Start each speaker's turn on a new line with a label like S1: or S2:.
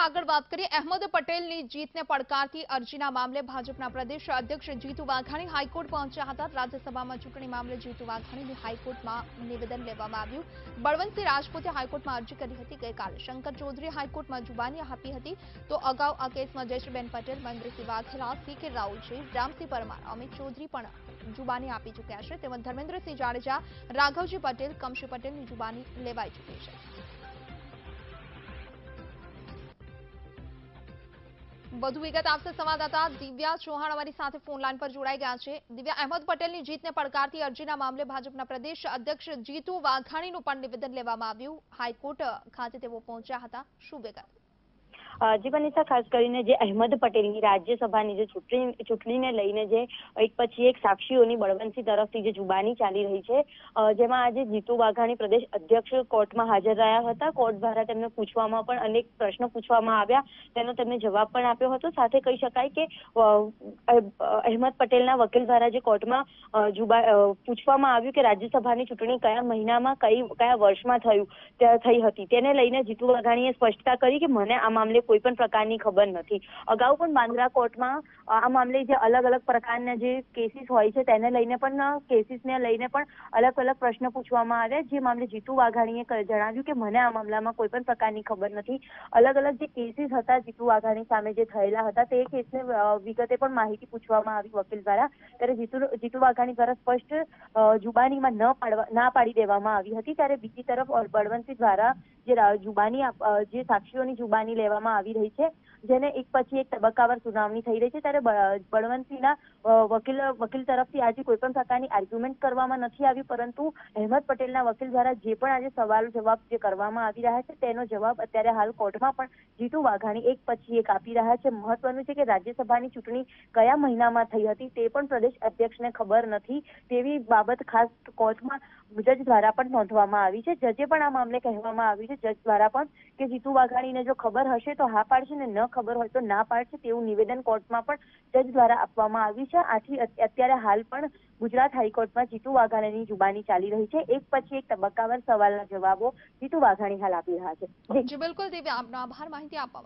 S1: આગળ વાત કરીએ, અહેમદ પટેલની જીતને પડકારતી અરજીના મામલે ભાજપના પ્રદેશ અધ્યક્ષ જીતુ વાઘાણી હાઈકોર્ટ પહોંચ્યા હતા. રાજ્યસભામાં ચૂંટણી મામલે જીતુ વાઘાણીની હાઈકોર્ટમાં નિવેદન લેવામાં આવ્યું. બળવંતસિંહ રાજપૂતે હાઈકોર્ટમાં અરજી કરી હતી. ગઈકાલે શંકર ચૌધરીએ હાઈકોર્ટમાં જુબાની આપી હતી. તો અગાઉ આ કેસમાં જયશ્રીબેન પટેલ મહેન્દ્રસિંહ વાઘેલા સી કે રાહુલજી રામસિંહ પરમાર, અમિત ચૌધરી પણ જુબાની આપી ચૂક્યા છે. તેમજ ધર્મેન્દ્રસિંહ જાડેજા, રાઘવજી પટેલ કમશી પટેલની જુબાની લેવાઈ ચૂકી છે. વધુ વિગત આપશે સંવાદદાતા દિવ્યા ચૌહાણ અમારી સાથે ફોન લાઈન પર જોડાઈ ગયા છે. દિવ્યા, અહેમદ પટેલની જીતને પડકારતી અરજીના મામલે ભાજપના પ્રદેશ અધ્યક્ષ જીતુ વાઘાણીનું પણ નિવેદન લેવામાં આવ્યું. હાઈકોર્ટ ખાતે તેઓ પહોંચ્યા હતા. શું વિગત?
S2: જી વનિતા ખાસ કરીને જે અહેમદ પટેલની રાજ્યસભાની જે ચૂંટણી, ચૂંટણીને લઈને જે એક પછી એક સાક્ષીઓની બળવંતસિંહ તરફથી જે જુબાની ચાલી રહી છે જેમાં આજે જીતુ વાઘાણી પ્રદેશ અધ્યક્ષ કોર્ટમાં હાજર રહ્યા હતા. કોર્ટ દ્વારા તેમને પૂછવામાં પણ અનેક પ્રશ્નો પૂછવામાં આવ્યા. તેનો તેમને જવાબ પણ આપ્યો હતો. સાથે કહી શકાય કે અહેમદ પટેલના વકીલ દ્વારા જે કોર્ટમાં જુબા પૂછવામાં આવ્યું કે રાજ્યસભાની ચૂંટણી કયા મહિનામાં, કઈ, કયા વર્ષમાં થયું થઈ હતી. તેને લઈને જીતુ વાઘાણીએ સ્પષ્ટતા કરી કે મને આ મામલે કોઈ પણ પ્રકારની ખબર નથી. અગાઉ પણ બાંદ્રા કોર્ટમાં આ મામલે જે અલગ અલગ પ્રકારના જે કેસીસ હોય છે તેને લઈને પણ કેસીસને લઈને પણ અલગ અલગ પ્રશ્ન પૂછવામાં આવ્યા. જે મામલે જીતુ વાઘાણીએ જણાવ્યું કે મને આ મામલામાં કોઈ પણ પ્રકારની ખબર નથી. અલગ અલગ જે કેસીસ હતા જીતુ વાઘાણી સામે જે થયેલા હતા તે કેસને વિગતે પણ માહિતી પૂછવામાં આવી વકીલ દ્વારા. ત્યારે જીતુ જીતુ વાઘાણી દ્વારા સ્પષ્ટ જુબાનીમાં ન પાડવા ના પાડી દેવામાં આવી હતી. ત્યારે બીજી તરફ અ, બળવંતસિંહ દ્વારા જે જુબાની જે સાક્ષીઓની જુબાની લેવામાં આવી રહી છે જેને એક પછી એક તબક્કાવાર સુનાવણી થઈ રહી છે, ત્યારે બળવંતસિંહના વકીલ વકીલ તરફથી આજે કોઈ પણ પ્રકારની આર્ગ્યુમેન્ટ કરવામાં નથી આવી, પરંતુ અહેમદ પટેલના વકીલ દ્વારા જે પણ આજે સવાલ જવાબ જે કરવામાં આવી રહ્યા છે, તેનો જવાબ અત્યારે હાલ કોર્ટમાં પણ જીતુ વાઘાણી એક પછી એક આપી રહ્યા છે. મહત્વનું છે કે રાજ્યસભાની ચૂંટણી કયા મહિનામાં થઈ હતી તે પણ પ્રદેશ અધ્યક્ષને ખબર નથી, તેવી બાબત ખાસ કોર્ટમાં જજ દ્વારા પણ નોંધવામાં આવી છે. જજે પણ આ મામલે કહેવામાં આવ્યું છે. જજ દ્વારા પણ કે જીતુ વાઘાણીને જો ખબર હશે તો હા પાડશે ને ન ખબર હોય તો ના પાડશે તેવું નિવેદન કોર્ટમાં પણ જજ દ્વારા આપવામાં આવ્યું છે. આથી અત્યારે હાલ પણ ગુજરાત હાઈકોર્ટમાં જીતુ વાઘાણીની જુબાની ચાલી રહી છે. એક પછી એક તબક્કાવાર સવાલના જવાબો જીતુ વાઘાણી હાલ આપી રહ્યા છે.
S1: બિલકુલ આભાર, માહિતી આપવા